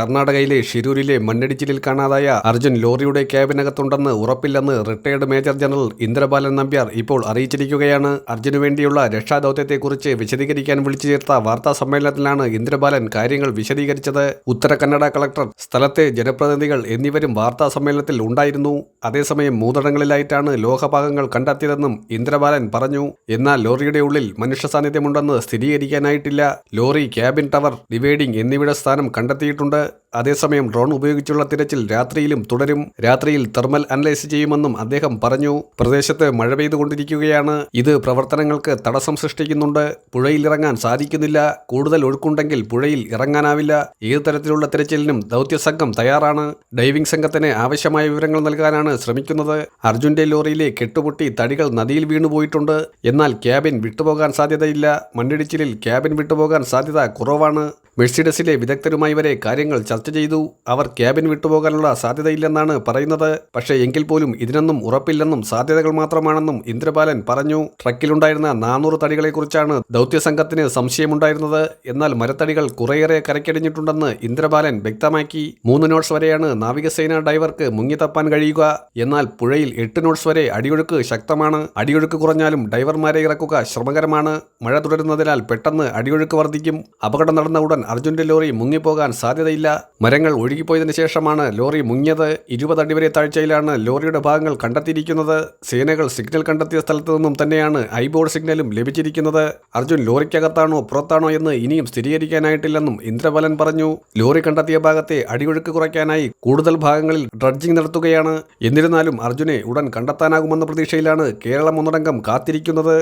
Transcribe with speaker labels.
Speaker 1: കർണാടകയിലെ ഷിരൂരിലെ മണ്ണിടിച്ചിലിൽ കാണാതായ അർജുൻ ലോറിയുടെ ക്യാബിനകത്തുണ്ടെന്ന് ഉറപ്പില്ലെന്ന് retired major general Indrabalan Nambiar ഇപ്പോൾ അറിയിച്ചിരിക്കുകയാണ്. അർജുനു വേണ്ടിയുള്ള രക്ഷാദൌത്യത്തെക്കുറിച്ച് വിശദീകരിക്കാൻ വിളിച്ചു ചേർത്ത വാർത്താ സമ്മേളനത്തിലാണ് ഇന്ദ്രബാലൻ കാര്യങ്ങൾ വിശദീകരിച്ചത്. ഉത്തര കന്നഡ കളക്ടർ സ്ഥലത്തെ ജനപ്രതിനിധികൾ എന്നിവരും വാർത്താ സമ്മേളനത്തിൽ ഉണ്ടായിരുന്നു. അതേസമയം മൂന്നിടങ്ങളിലായിട്ടാണ് ലോഹഭാഗങ്ങൾ കണ്ടെത്തിയതെന്നും ഇന്ദ്രബാലൻ പറഞ്ഞു. എന്നാൽ ലോറിയുടെ ഉള്ളിൽ മനുഷ്യ സാന്നിധ്യമുണ്ടെന്ന് സ്ഥിരീകരിക്കാനായിട്ടില്ല. ലോറി ക്യാബിൻ ടവർ ഡിവൈഡിംഗ് എന്നിവയുടെ സ്ഥാനം കണ്ടെത്തിയിട്ടുണ്ട്. അതേസമയം ഡ്രോൺ ഉപയോഗിച്ചുള്ള തിരച്ചിൽ രാത്രിയിലും തുടരും. രാത്രിയിൽ തെർമൽ അനലൈസ് ചെയ്യുമെന്നും അദ്ദേഹം പറഞ്ഞു. പ്രദേശത്ത് മഴ പെയ്തുകൊണ്ടിരിക്കുകയാണ്. ഇത് പ്രവർത്തനങ്ങൾക്ക് തടസ്സം സൃഷ്ടിക്കുന്നുണ്ട്. പുഴയിൽ ഇറങ്ങാൻ സാധിക്കുന്നില്ല. കൂടുതൽ ഒഴുക്കുണ്ടെങ്കിൽ പുഴയിൽ ഇറങ്ങാനാവില്ല. ഏത് തരത്തിലുള്ള തിരച്ചിലിനും ദൗത്യസംഘം തയ്യാറാണ്. ഡൈവിംഗ് സംഘത്തിന് ആവശ്യമായ വിവരങ്ങൾ നൽകാനാണ് ശ്രമിക്കുന്നത്. അർജുന്റെ ലോറിയിലെ കെട്ടുപൊട്ടി തടികൾ നദിയിൽ വീണുപോയിട്ടുണ്ട്. എന്നാൽ ക്യാബിൻ വിട്ടുപോകാൻ സാധ്യതയില്ല. മണ്ണിടിച്ചിലിൽ ക്യാബിൻ വിട്ടുപോകാൻ സാധ്യത കുറവാണ്. മെഴ്സിഡസിലെ വിദഗ്ധരുമായി വരെ കാര്യങ്ങൾ ചർച്ച ചെയ്തു. അവർ ക്യാബിൻ വിട്ടുപോകാനുള്ള സാധ്യതയില്ലെന്നാണ് പറയുന്നത്. പക്ഷേ എങ്കിൽ പോലും ഇതിനൊന്നും ഉറപ്പില്ലെന്നും സാധ്യതകൾ മാത്രമാണെന്നും ഇന്ദ്രബാലൻ പറഞ്ഞു. ട്രക്കിലുണ്ടായിരുന്ന നാനൂറ് തടികളെക്കുറിച്ചാണ് ദൗത്യസംഘത്തിന് സംശയമുണ്ടായിരുന്നത്. എന്നാൽ മരത്തടികൾ കുറേയേറെ കരക്കടിഞ്ഞിട്ടുണ്ടെന്ന് ഇന്ദ്രബാലൻ വ്യക്തമാക്കി. മൂന്ന് നോട്ട്സ് വരെയാണ് നാവികസേന ഡൈവർക്ക് മുങ്ങിത്തപ്പാൻ കഴിയുക. എന്നാൽ പുഴയിൽ എട്ട് നോട്ട്സ് വരെ അടിയൊഴുക്ക് ശക്തമാണ്. അടിയൊഴുക്ക് കുറഞ്ഞാലും ഡൈവർമാരെ ഇറക്കുക ശ്രമകരമാണ്. മഴ തുടരുന്നതിനാൽ പെട്ടെന്ന് അടിയൊഴുക്ക് വർദ്ധിക്കും. അപകടം നടന്ന ഉടൻ അർജുന്റെ ലോറി മുങ്ങിപ്പോകാൻ സാധ്യതയില്ല. മരങ്ങൾ ഒഴുകിപ്പോയതിനു ശേഷമാണ് ലോറി മുങ്ങിയത്. ഇരുപത് അടി വരെ താഴ്ചയിലാണ് ലോറിയുടെ ഭാഗങ്ങൾ കണ്ടെത്തിയിരിക്കുന്നത്. സേനകൾ സിഗ്നൽ കണ്ടെത്തിയ സ്ഥലത്തു നിന്നും തന്നെയാണ് ഐബോർഡ് സിഗ്നലും ലഭിച്ചിരിക്കുന്നത്. അർജുൻ ലോറിക്കകത്താണോ പുറത്താണോ എന്ന് ഇനിയും സ്ഥിരീകരിക്കാനായിട്ടില്ലെന്നും ഇന്ദ്രബലൻ പറഞ്ഞു. ലോറി കണ്ടെത്തിയ ഭാഗത്തെ അടിയൊഴുക്ക് കുറയ്ക്കാനായി കൂടുതൽ ഭാഗങ്ങളിൽ ഡ്രഡ്ജിംഗ് നടത്തുകയാണ്. എന്നിരുന്നാലും അർജുനെ ഉടൻ കണ്ടെത്താനാകുമെന്ന പ്രതീക്ഷയിലാണ് കേരളം ഒന്നടങ്കം കാത്തിരിക്കുന്നത്.